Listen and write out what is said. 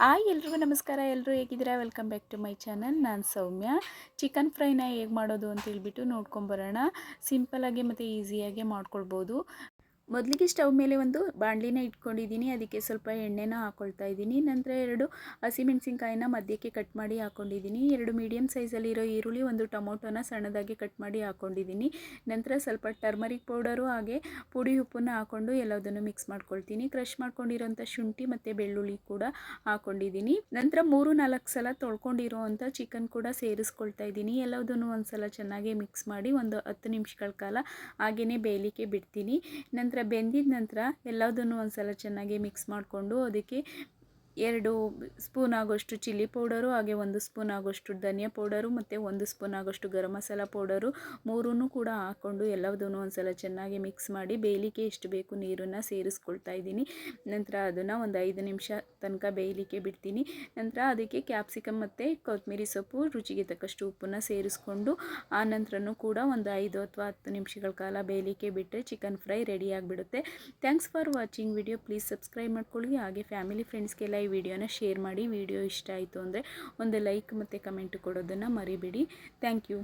Hi ಎಲ್ರಿಗೂ ನಮಸ್ಕಾರ. ಎಲ್ಲರೂ ಹೇಗಿದ್ದೀರಾ? Welcome back to my channel ನಾನು ಸೌಮ್ಯ. ಚಿಕನ್ ಫ್ರೈನ ಹೇಗೆ ಮಾಡೋದು ಅಂತ ಹೇಳ್ಬಿಟ್ಟು ನೋಡ್ಕೊಂಬರೋಣ ಸಿಂಪಲಾಗಿ ಮತ್ತು ಈಸಿಯಾಗಿ ಮಾಡ್ಕೊಳ್ಬೋದು. ಮೊದಲಿಗೆ ಸ್ಟವ್ ಮೇಲೆ ಒಂದು ಬಾಣಲಿನ ಇಟ್ಕೊಂಡಿದ್ದೀನಿ, ಅದಕ್ಕೆ ಸ್ವಲ್ಪ ಎಣ್ಣೆನ ಹಾಕ್ಕೊಳ್ತಾ ಇದ್ದೀನಿ. ನಂತರ ಎರಡು ಹಸಿಮೆಣಸಿನ್ಕಾಯಿನ ಮಧ್ಯಕ್ಕೆ ಕಟ್ ಮಾಡಿ ಹಾಕ್ಕೊಂಡಿದ್ದೀನಿ ಎರಡು ಮೀಡಿಯಮ್ ಸೈಜಲ್ಲಿರೋ ಈರುಳ್ಳಿ, ಒಂದು ಟೊಮೊಟೊನ ಸಣ್ಣದಾಗಿ ಕಟ್ ಮಾಡಿ ಹಾಕ್ಕೊಂಡಿದ್ದೀನಿ ನಂತರ ಸ್ವಲ್ಪ ಟರ್ಮರಿಕ್ ಪೌಡರು ಹಾಗೆ ಪುಡಿ ಉಪ್ಪನ್ನು ಹಾಕ್ಕೊಂಡು ಎಲ್ಲದನ್ನು ಮಿಕ್ಸ್ ಮಾಡ್ಕೊಳ್ತೀನಿ. ಕ್ರಷ್ ಮಾಡ್ಕೊಂಡಿರೋಂಥ ಶುಂಠಿ ಮತ್ತು ಬೆಳ್ಳುಳ್ಳಿ ಕೂಡ ಹಾಕ್ಕೊಂಡಿದ್ದೀನಿ ನಂತರ ಮೂರು ನಾಲ್ಕು ಸಲ ತೊಳ್ಕೊಂಡಿರೋವಂಥ ಚಿಕನ್ ಕೂಡ ಸೇರಿಸ್ಕೊಳ್ತಾ ಇದ್ದೀನಿ. ಎಲ್ಲದನ್ನು ಒಂದು ಸಲ ಚೆನ್ನಾಗಿ ಮಿಕ್ಸ್ ಮಾಡಿ ಒಂದು ಹತ್ತು ನಿಮಿಷಗಳ ಕಾಲ ಹಾಗೆಯೇ ಬೇಯಲಿಕ್ಕೆ ಬಿಡ್ತೀನಿ. ನಂತರ ಬೆಂದಿದ ನಂತರ ಎಲ್ಲದನ್ನು ಒಂದು ಸಲ ಚೆನ್ನಾಗಿ ಮಿಕ್ಸ್ ಮಾಡಿಕೊಂಡು ಅದಕ್ಕೆ ಎರಡು ಸ್ಪೂನ್ ಆಗೋಷ್ಟು ಚಿಲ್ಲಿ ಪೌಡರು, ಹಾಗೆ ಒಂದು ಸ್ಪೂನ್ ಆಗೋಷ್ಟು ಧನಿಯಾ ಪೌಡರು ಮತ್ತು ಒಂದು ಸ್ಪೂನ್ ಆಗೋಷ್ಟು ಗರಂ ಮಸಾಲ ಪೌಡರು. ಮೂರೂ ಕೂಡ ಹಾಕ್ಕೊಂಡು ಎಲ್ಲದನ್ನು ಒಂದು ಸಲ ಚೆನ್ನಾಗಿ ಮಿಕ್ಸ್ ಮಾಡಿ ಬೇಯಲಿಕ್ಕೆ ಎಷ್ಟು ಬೇಕು ನೀರನ್ನು ಸೇರಿಸ್ಕೊಳ್ತಾ ಇದ್ದೀನಿ. ನಂತರ ಅದನ್ನು ಒಂದು ಐದು ನಿಮಿಷ ತನಕ ಬೇಯಲಿಕ್ಕೆ ಬಿಡ್ತೀನಿ. ನಂತರ ಅದಕ್ಕೆ ಕ್ಯಾಪ್ಸಿಕಮ್ ಮತ್ತು ಕೊತ್ತಂಬರಿ ಸೊಪ್ಪು, ರುಚಿಗೆ ತಕ್ಕಷ್ಟು ಉಪ್ಪನ್ನು ಸೇರಿಸ್ಕೊಂಡು, ಆ ನಂತರನೂ ಕೂಡ ಒಂದು ಐದು ಅಥವಾ ಹತ್ತು ನಿಮಿಷಗಳ ಕಾಲ ಬೇಯಲಿಕ್ಕೆ ಬಿಟ್ಟರೆ ಚಿಕನ್ ಫ್ರೈ ರೆಡಿ ಆಗಿಬಿಡುತ್ತೆ. Thanks for watching. Video please subscribe ಮಾಡ್ಕೊಳ್ಳಿ. ಹಾಗೆ ಫ್ಯಾಮಿಲಿ ಫ್ರೆಂಡ್ಸ್ಗೆಲ್ಲ ಈ ವಿಡಿಯೋನ ಶೇರ್ ಮಾಡಿ, ವಿಡಿಯೋ ಇಷ್ಟ ಆಯಿತು ಅಂದರೆ ಒಂದು ಲೈಕ್ ಮತ್ತು ಕಮೆಂಟ್ ಕೊಡೋದನ್ನು ಮರಿಬೇಡಿ. Thank you.